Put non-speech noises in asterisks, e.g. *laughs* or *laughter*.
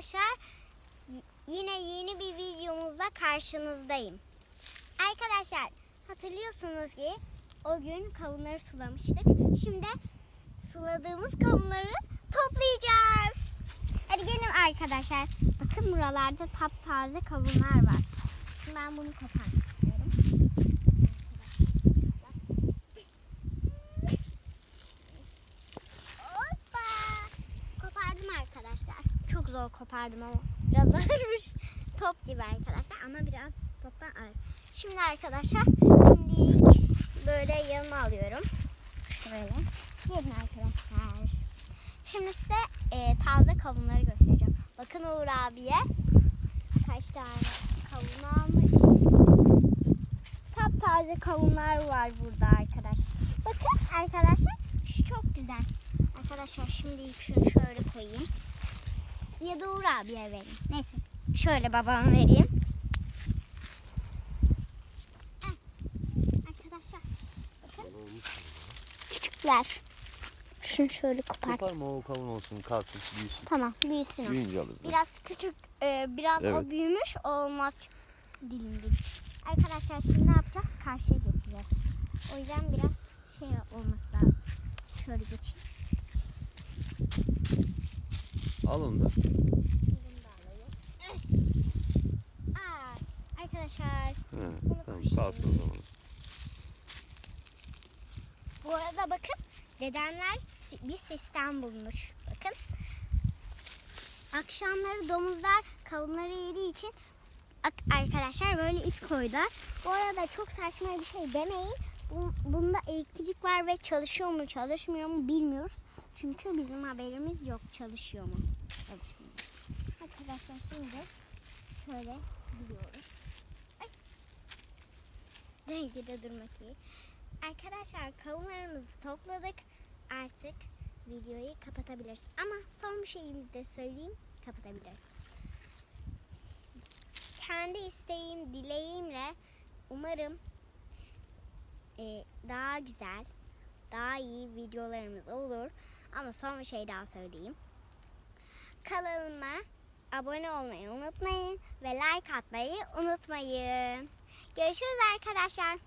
Arkadaşlar yine yeni bir videomuzda karşınızdayım. Arkadaşlar hatırlıyorsunuz ki o gün kavunları sulamıştık. Şimdi suladığımız kavunları toplayacağız. Hadi gelin arkadaşlar. Bakın buralarda taptaze kavunlar var. Şimdi ben bunu koparmak. Hoppa! Kopardım arkadaşlar. Çok zor kopardım ama biraz *laughs* ağırmış. Top gibi arkadaşlar ama biraz toptan ağır. Şimdi arkadaşlar şimdi böyle yanıma alıyorum. Şöyle. Gelin arkadaşlar. Şimdi size e, taze kavunları göstereceğim. Bakın Uğur abiye kaç tane kavun almış. Taptaze kavunlar var burada arkadaşlar. Bakın arkadaşlar şu çok güzel. Arkadaşlar şimdi ilk şunu şöyle koyayım. Ya da Uğur abiye vereyim. Neyse. Şöyle babama vereyim. Heh. Arkadaşlar bakın küçükler. Şunu şöyle kopart. Koparma o kavun olsun kalsın büyüsün. Tamam büyüsün o. Büyüyünce alırız. Biraz küçük, e, biraz Evet. o büyümüş olmaz. Dilim dilim. Arkadaşlar şimdi ne yapacağız? Karşıya geçeceğiz. O yüzden biraz şey olması lazım. Şöyle geçeyim. Al onu da. Aa, arkadaşlar tamam kalsın o zaman. bu arada bakın dedemler bir sistem bulmuş. Bakın. Akşamları domuzlar kavunları yediği için arkadaşlar böyle ip koydular. Bu arada çok saçma bir şey demeyin. Bu- Bunda elektrik var ve çalışıyor mu çalışmıyor mu bilmiyoruz. Çünkü bizim haberimiz yok çalışıyor mu. çalışmıyor. Arkadaşlar şimdi şöyle gidiyoruz. Ay. Dengede durmak iyi. Arkadaşlar kavunlarımızı topladık. Artık videoyu kapatabiliriz. Ama son bir şeyimi de söyleyeyim. Kapatabiliriz. Kendi isteğim, dileğimle umarım e, daha güzel, daha iyi videolarımız olur. Ama son bir şey daha söyleyeyim. Kanalıma abone olmayı unutmayın ve like atmayı unutmayın. Görüşürüz arkadaşlar.